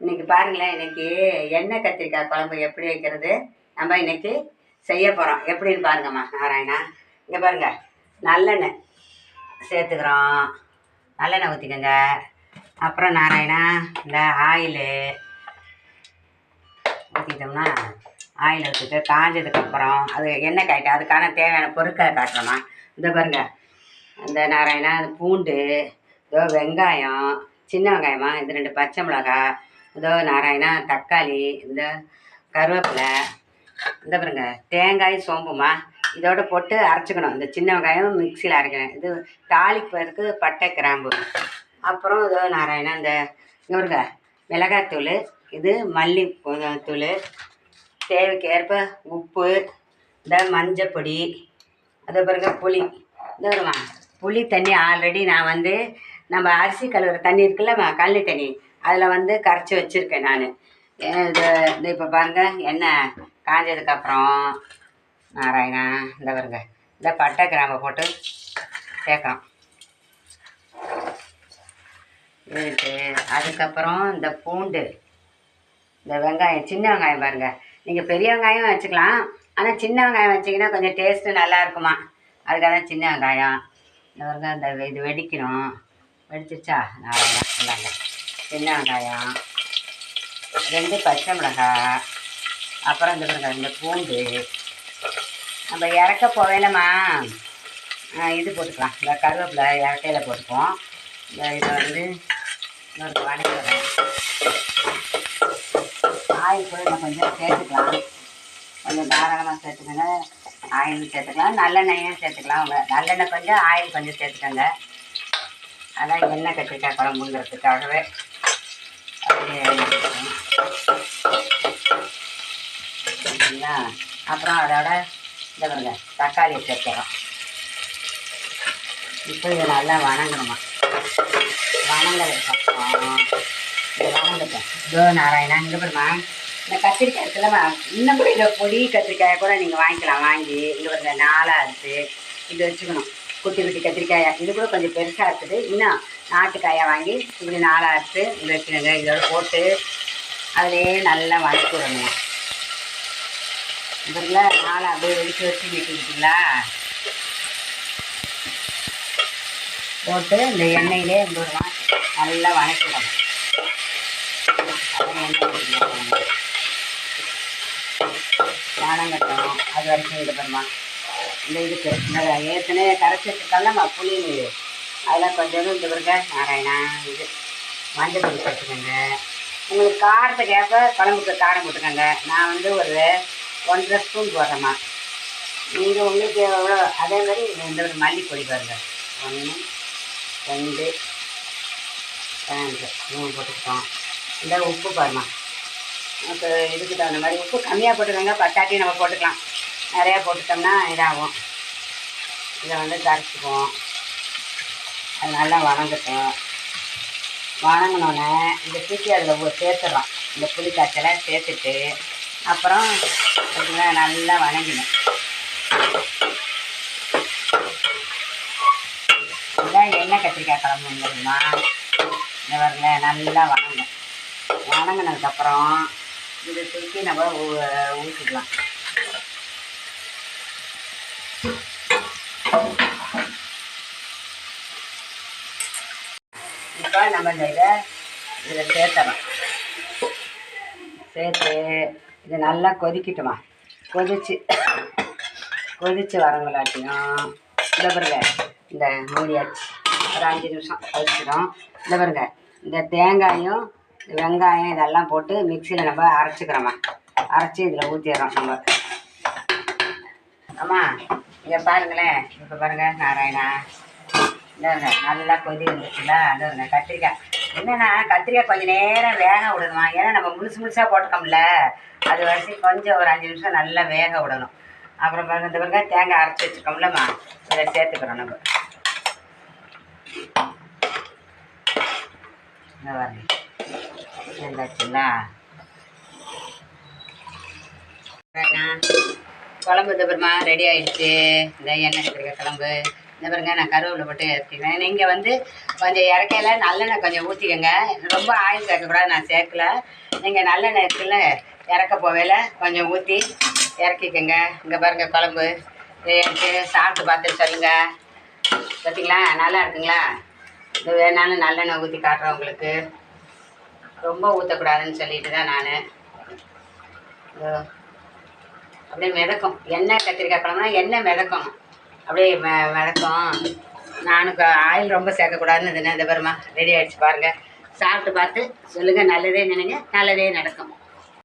இன்னைக்கு பாருங்களேன் இன்னைக்கு எண்ணெய் கத்திரிக்காய் குழம்பு எப்படி வைக்கிறது? நம்ம இன்னைக்கு செய்ய போகிறோம் எப்படின்னு பாருங்கம்மா நாராயணா. இங்கே பாருங்க நல்லெண்ணெய் சேர்த்துக்கிறோம். நல்லெண்ணெய் ஊற்றிக்கோங்க அப்புறம் நாராயணா இந்த ஆயிலு ஊற்றிட்டோம்னா ஆயில் ஊற்றிட்டு காஞ்சதுக்கப்புறம் அது எண்ணெய் காய்ட்டு அதுக்கான தேவையான பொருட்களை காட்டுறோம்மா. இந்த பாருங்க இந்த நாராயணா இந்த பூண்டு இதோ வெங்காயம் சின்ன வெங்காயமா இந்த ரெண்டு பச்சை மிளகாய் இதோ நாராயணா தக்காளி இந்த கருவேப்பிலை இந்த பாருங்க தேங்காய் சோம்புமா இதோட போட்டு அரைச்சிக்கணும். இந்த சின்ன வெங்காயம் மிக்சியில் அரைக்கணும். இது தாளிப்பதற்கு பட்டை கிராம்பு. அப்புறம் இதோ நாராயணா இந்த இங்கே பாருங்க மிளகாத்தூள் இது மல்லி தூள். தேவைக்கு ஏற்ப உப்பு இந்த மஞ்சள் பொடி பிறகு புளி. இந்த வருமா புளி தண்ணி ஆல்ரெடி நான் வந்து நம்ம அரிசி கழுவுற தண்ணி இருக்குல்ல கல்லி தண்ணி. அதில் வந்து கரைச்சி வச்சுருக்கேன் நான். இது? இது இப்போ பாருங்கள் எண்ணெய் காஞ்சதுக்கப்புறம் நாராயணா இந்த பாருங்க. இந்த பட்டை கிராம்பை போட்டு சேர்க்குறோம் இது அதுக்கப்புறம் இந்த பூண்டு. இந்த வெங்காயம் சின்ன வெங்காயம் பாருங்கள் நீங்கள் பெரிய வெங்காயம் வச்சுக்கலாம். ஆனால் சின்ன வெங்காயம் வச்சிங்கன்னா கொஞ்சம் டேஸ்ட்டு நல்லா இருக்குமா? அதுக்காக தான் சின்ன வெங்காயம். இந்த வருங்க இந்த இது வெடிக்கணும். வெடிச்சிருச்சா? நாராயணா இந்தாங்க. சின்ன வெங்காயம் ரெண்டு பச்சை மிளகாய் அப்புறம் இந்த பாருங்க இந்த பூண்டு. நம்ம இறக்க போவேலம்மா. இது போட்டுக்கலாம். இந்த கருவேப்பிலை இறக்கையில் போட்டுக்குவோம். இந்த இதை வந்து இன்னொரு வணக்கம் ஆயில் கூட நம்ம கொஞ்சம் சேர்த்துக்கலாம். கொஞ்சம் தாராளமாக சேர்த்துக்கோங்க. ஆயில் சேர்த்துக்கலாம். நல்லெண்ணெயும் சேர்த்துக்கலாம். அவங்க நல்லெண்ணெய் கொஞ்சம் ஆயில் கொஞ்சம் சேர்த்துக்கோங்க. அதான் எண்ணெய் கத்திரிக்காய் குழம்புங்கிறதுக்காகவே. சரிங்களா? அப்புறம் அதோட இந்த பாருங்க தக்காளி சேர்த்துறோம் இப்போ இதை நல்லா வணங்கணுமா? வணங்குறதுக்கப்புறம் இதை வணங்கட்டும் இதோ நாராயணா இங்கே பாருமா. இந்த கத்திரிக்காய் இருக்குல்லம்மா இன்னும் கூட இதை பொடி கத்திரிக்காயை கூட நீங்கள் வாங்கிக்கலாம். வாங்கி இங்கே பாருங்க நாலாக அறுத்து இது வச்சுக்கணும். குட்டி குட்டி கத்திரிக்காயா இது கூட கொஞ்சம் பெருசாக இருக்குது. இன்னும் நாட்டுக்காயை வாங்கி இப்படி நாளாக அறுத்து இது வச்சுக்கோங்க. இதோட போட்டு அதிலே நல்லா வதக்கி விடணும். இதில் நாளை அப்படியே வெடிச்சு வச்சு நிற்கிங்களா போட்டு இந்த எண்ணெயிலே இந்த ஒரு நல்லா வதக்கிடணும் விடணும். எண்ணெய் கட்டணும். அது வரைக்கும் இது பண்ணுமா இந்த இதுக்கு. இந்த ஏற்கனவே கரைச்சி வச்சுருக்கோம்ல புளி அதில் கொஞ்சம் இந்த பிறகு நாராயணா இது. மஞ்சள் தூள் போட்டுக்கோங்க. உங்களுக்கு காரத்துக்கு ஏற்ப குழம்புக்கு காரம் போட்டுக்கோங்க. நான் வந்து ஒரு ஒன்றரை ஸ்பூன் போடுறேம்மா. நீங்கள் உங்களுக்கு எவ்வளோ அதே மாதிரி இந்த ஒரு மல்லிப்பொடி பாருங்க. ஒன்று ரெண்டு ரெண்டு மூணு போட்டுக்கிட்டோம். இந்த உப்பு பாருமா இப்போ இதுக்கு தகுந்த மாதிரி உப்பு கம்மியாக போட்டுக்கோங்க. பத்தாட்டி நம்ம போட்டுக்கலாம். நிறையா போட்டுட்டோம்னா இதாகும். இதை வந்து கரைச்சிக்குவோம். அது நல்லா வணங்கட்டும். வணங்கினோடனே இந்த தூக்கி அதில் சேர்த்துட்றோம் இந்த புளி காய்ச்சலை சேர்த்துட்டு அப்புறம் பார்த்தீங்களா நல்லா வணங்கிடும் இதான் எண்ணெய் கத்திரிக்காய் குழம்பு தெரியுமா? இந்த வரல நல்லா வணங்கும் வணங்கினதுக்கப்புறம் இதை தூக்கி நம்ம ஊ- ஊற்றிக்கலாம் இப்போ நம்ம இந்த இதை இதில் சேர்த்துறோம் சேர்த்து இது நல்லா கொதிக்கட்டுமா? கொதிச்சு கொதிச்சு வரங்களாட்டியும் இதை பாருங்க இந்த மூடியாச்சு. ஒரு அஞ்சு நிமிஷம் கொதிச்சிடும். இதை பாருங்க இந்த தேங்காயும் வெங்காயம் இதெல்லாம் போட்டு மிக்சியில் நம்ம அரைச்சிக்கிறோம்மா அரைச்சி இதில் ஊற்றிடுறோம் நம்ம. அம்மா இங்கே பாருங்களேன் இப்போ பாருங்க நாராயணா. இந்தாங்க நல்லா கொதி வந்துச்சுல அது வருங்க கத்திரிக்காய். என்னென்னா கத்திரிக்காய் கொஞ்சம் நேரம் வேக விடணுமா? ஏன்னா நம்ம முழுசு முழுசாக போட்டுக்கோம்ல அது வரைக்கும் கொஞ்சம் ஒரு அஞ்சு நிமிஷம் நல்லா வேக விடணும். அப்புறம் பாருங்க இந்த பாருங்க தேங்காய் அரைச்சி வச்சுருக்கோம்லம்மா இதை சேர்த்துக்கிறோம் நம்ம. இந்த பாருங்க. குழம்பு இந்த பெருமா ரெடி ஆயிடுச்சு. இந்த எண்ணெய் கத்திரிக்காய் குழம்பு. இந்த பாருங்க நான் கருவேப்பிலை போட்டு இறக்கிக்கிறேன். நீங்கள் வந்து கொஞ்சம் இறக்கையில நல்லெண்ணெய் கொஞ்சம் ஊற்றிக்கோங்க ரொம்ப ஆயில் சேர்க்கக்கூடாது நான் சேர்க்கல. நீங்கள் நல்லெண்ணெய் இருக்குல்ல இறக்க போவேல கொஞ்சம் ஊற்றி இறக்கிக்கோங்க. இங்கே பாருங்க குழம்பு எனக்கு எடுத்து சாப்பிட்டு பார்த்துட்டு சொல்லுங்கள் பார்த்தீங்களா நல்லா இருக்குங்களா? இது வேணாலும் நல்லெண்ணெய் ஊற்றி காட்டுறேன் உங்களுக்கு. ரொம்ப ஊற்றக்கூடாதுன்னு சொல்லிட்டு தான் நான். அப்படியே மிதக்கும். எண்ணெய் கத்திரிக்காய் குழம்புனா எண்ணெய் மிதக்கணும். அப்படியே மெ நானும் ஆயில் ரொம்ப சேர்க்கக்கூடாதுன்னு இது இந்த பெருமா ரெடி ஆகிடுச்சு பாருங்கள் சாப்பிட்டு பார்த்து சொல்லுங்கள் நல்லதே நினைங்க நல்லதே நடக்கும்.